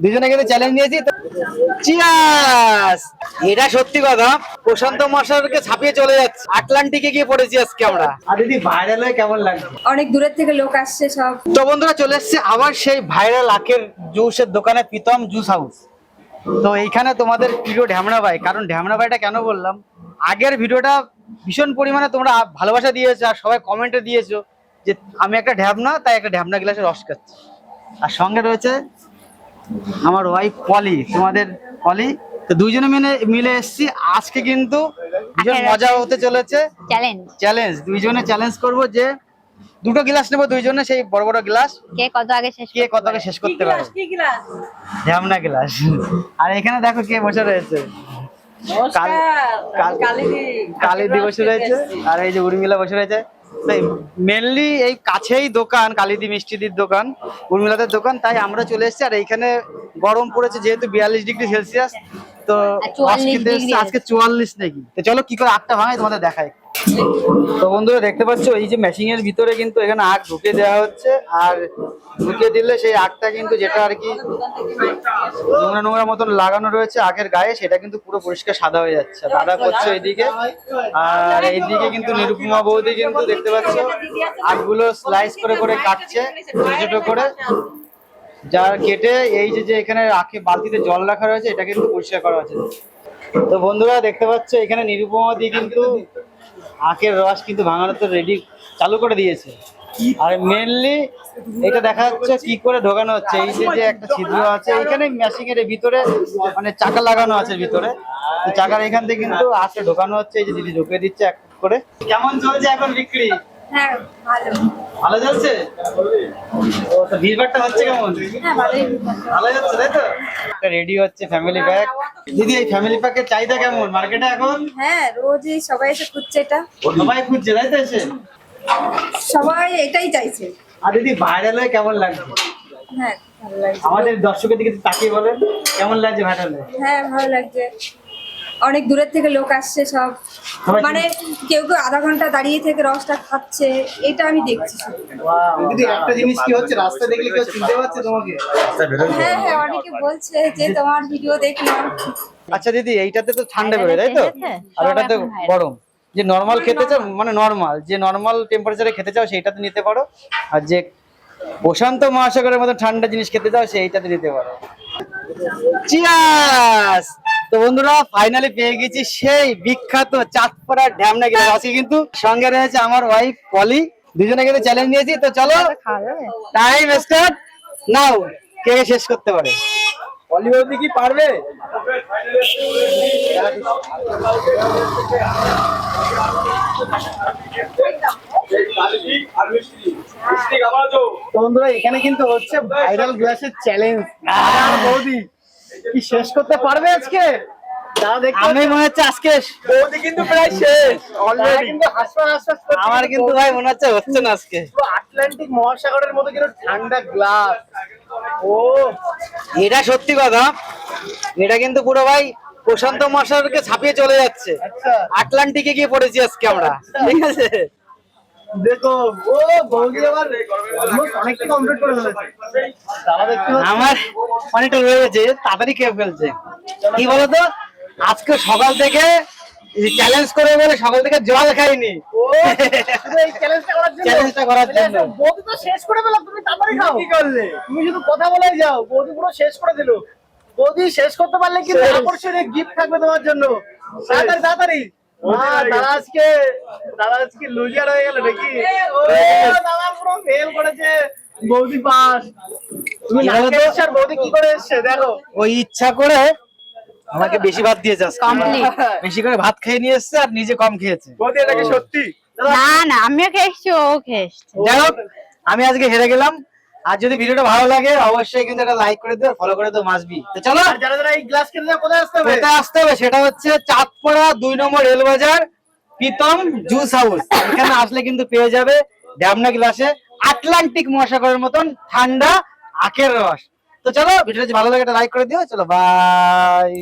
দুজনে কিন্তু চ্যালেঞ্জ নিয়েছি চিয়াস এটা সত্যি কথা প্রশান্ত মশাইকে ছাপিয়ে চলে যাচ্ছে। আটলান্টিকে গিয়ে পড়েছি আজকে আমরা। আর দিদি ভাইরাল হয়ে কেমন লাগছে অনেক দূরের থেকে লোক আসছে সব। তো বন্ধুরা চলে এসেছে আবার সেই ভাইরাল আখের জুসের দোকানে প্রীতম জুস হাউস। তো এইখানে তোমাদের প্রিয় ঢ্যামনা ভাই? কারণ ঢ্যামনা ভাইটা কেন বললাম? আগের ভিডিওটা ভীষণ পরিমাণে তোমরা ভালোবাসা দিয়েছ আর সবাই কমেন্টে দিয়েছ যে আমি একটা ঢ্যাবনা তাই একটা ঢ্যাবনা গ্লাসে রস খাচ্ছি। আর সঙ্গে রয়েছে আমার ওয়াইফ পলি তোমাদের পলি? তো দুইজনে মিলে মিলে এসেছি। আজকে কিন্তু ভীষণ মজা হতে চলেছে। চ্যালেঞ্জ চ্যালেঞ্জ দুইজনে চ্যালেঞ্জ করব যে দুটো গ্লাস নেব দুইজনে সেই বড় বড় গ্লাস কে কত আগে শেষ কে কত আগে শেষ করতে পারে? ঝামনা গ্লাস আর এখানে দেখো কে বসে রয়েছে। কাল- কাল- কালী দি বসে রয়েছে। আর এই যে উর্মিলা বসে রয়েছে। মেনলি এই কাছেই দোকান কালিদি মিষ্টিদির দোকান উর্মিলাদের দোকান তাই আমরা চলে এসেছি। আর এইখানে গরম পড়েছে যেহেতু বিয়াল্লিশ ডিগ্রি সেলসিয়াস তো আর 44 আজ কিন্তু এসছে degree আজকে চুয়াল্লিশ নাকি? তো চলো কি করে আটটা ভাঙায় তোমাদের দেখাই। তো বন্ধুরা দেখতে পাচ্ছ, এই যে মেশিং এর ভিতরে কিন্তু এখানে আগ ঢুকে দেওয়া হচ্ছে, আর ঢুকে দিলে সেই আগটা কিন্তু যেটা আর কি নোংরা নোংরা মতন লাগানো রয়েছে আগের গায়ে, সেটা কিন্তু পুরো পরিষ্কার সাদা হয়ে যাচ্ছে। দাদা করছে এইদিকে আর এইদিকে কিন্তু নিরুপমা বৌদি কিন্তু দেখতে পাচ্ছ আগগুলো স্লাইস করে করে কাটছে, ছোট ছোট করে। যার কেটে এই যে যে এখানে আখে বালতিতে জল রাখা রয়েছে, এটা কিন্তু পরিষ্কার করা হচ্ছে। তো বন্ধুরা দেখতে পাচ্ছ, এখানে নিরুপমা দি কিন্তু আখের রস কিন্তু ভাঙানো তো রেডি চালু করে দিয়েছে। আর মেনলি এটা দেখা যাচ্ছে কি করে ঢোকানো হচ্ছে। এই যে যে একটা ছিদ্র আছে এখানে মেশিং এর ভিতরে মানে চাকা লাগানো আছে ভিতরে। চাকার এখান থেকে কিন্তু আখে ঢোকানো হচ্ছে, এই যে দিদি ঢুকে দিচ্ছে এক করে। কেমন চলছে এখন বিক্রি? হ্যাঁ ভালো। ভালো চলছে ও তো ভিড়ভাড়টা হচ্ছে কেমন? হ্যাঁ ভালোই ভালো যাচ্ছে তাই তো? রেডি হচ্ছে ফ্যামিলি প্যাক দিদি এই ফ্যামিলি প্যাকের চাহিদা কেমন? মার্কেটে এখন? হ্যাঁ রোজই সবাই এসে খুঁজছে এটা। সবাই খুঁজছে তাই তো এসে? সবাই এটাই চাইছে। আর দিদি ভাইরাল হয়ে কেমন লাগছে? হ্যাঁ আমাদের দর্শকের দিকে তাকিয়ে বলেন কেমন লাগছে ভাইরাল হ্যাঁ ভালো লাগছে। অনেক দূরের থেকে লোক আসছে সব। মানে কেউ কেউ আধা ঘণ্টা দাঁড়িয়ে থেকে রসটা খাচ্ছে এটা আমি দেখছি দিদি একটা জিনিস কি হচ্ছে? রাস্তা দেখলে কেউ চিনতে পারছে তোমাকে? হ্যাঁ হ্যাঁ অনেকে বলছে যে তোমার ভিডিও দেখলাম আচ্ছা দিদি এইটাতে তো ঠান্ডা বেরোয় তাই তো? ঠিক আছে? আর ওটাতে গরম। যে নর্মাল খেতে চাও মানে নর্মাল যে নর্মাল টেম্পারেচারে খেতে চাও সেইটাতে নিতে পারো। আর যে প্রশান্ত মহাসাগরের মতো ঠান্ডা জিনিস খেতে চাও সেইটাতে নিতে পারো। চিয়াস তো বন্ধুরা ফাইনালি পেয়ে গেছি সেই বিখ্যাত চাঁদপাড়ার ঢ্যামনা গেলে আজকে কিন্তু সঙ্গে রয়েছে আমার ওয়াইফ পলি দুজনে কিন্তু চ্যালেঞ্জ নিয়েছি। তো চলো টাইম স্টার্ট নাও কে কে শেষ করতে পারে? কি পারবে? বন্ধুরা এখানে কিন্তু হচ্ছে ভাইরাল গ্লাসের চ্যালেঞ্জ বৌদি কি শেষ করতে পারবে আজকে? আমি মনে হচ্ছে আজকে কিন্তু প্রায় শেষ অলরেডি আমার কিন্তু ভাই মনে হচ্ছে হচ্ছে না আজকে। আটলান্টিক মহাসাগরের মতো কিন্তু ঠান্ডা গ্লাস ও। এটা সত্যি কথা। এটা কিন্তু পুরো ভাই প্রশান্ত মহাসাগরকে ছাপিয়ে চলে যাচ্ছে। আটলান্টিকে গিয়ে পড়েছি আজকে আমরা। ঠিক আছে? দেখো ও বৌদি আবার অনেকটা কমপ্লিট করে ফেলেছে। আমার অনেকটা রয়ে গেছে তাড়াতাড়ি খেয়ে ফেলছে। কি বলতো? আজকে সকাল থেকে চ্যালেঞ্জ করে বলে সকাল থেকে জল খাইনি। চ্যালেঞ্জটা করার জন্য? বৌদি তো শেষ করে পেলাম তুমি তাড়াতাড়ি খাও। কি করলে? তুমি শুধু কথা বলেই যাও বৌদি পুরো শেষ করে দিল। বৌদি শেষ করতে পারলে কি শেষ। আকর্ষণীয় গিফট থাকবে তোমার জন্য। তাড়াতাড়ি। দাদা আজকে দাদা আজকে লুজার হয়ে গেল নাকি? দাদা পুরো ফেল করেছে। বৌদি পাস। তুমি কি বলো নাকে তো? এসছে আর বৌদি কি করে এসছে? দেখো। ওই ইচ্ছা করে আমাকে বেশি ভাত দিয়েছে বেশি করে ভাত খেয়ে নিয়ে এসছে আর নিজে কম খেয়েছে। বৌদি সত্যি? না না আমিও খেয়েছি ও খেয়েছি। যাই হোক আমি আজকে হেরে গেলাম। আর যদি ভিডিওটা ভালো লাগে অবশ্যই কিন্তু একটা লাইক করে দিও ফলো করে দিও মাসবি তো চলো যারা যারা এই গ্লাস কিনতে কোথায় আসতে হবে? কোথায় আসতে হবে সেটা হচ্ছে চাঁদপাড়া দুই নম্বর রেলবাজার প্রীতম জুস হাউস। এখানে আসলে কিন্তু পেয়ে যাবে ড্যামনা গ্লাসে আটলান্টিক মহাসাগরের মতন ঠান্ডা আখের রস। তো চলো ভিডিওটা যদি ভালো লাগে একটা লাইক করে দিও। চলো বাই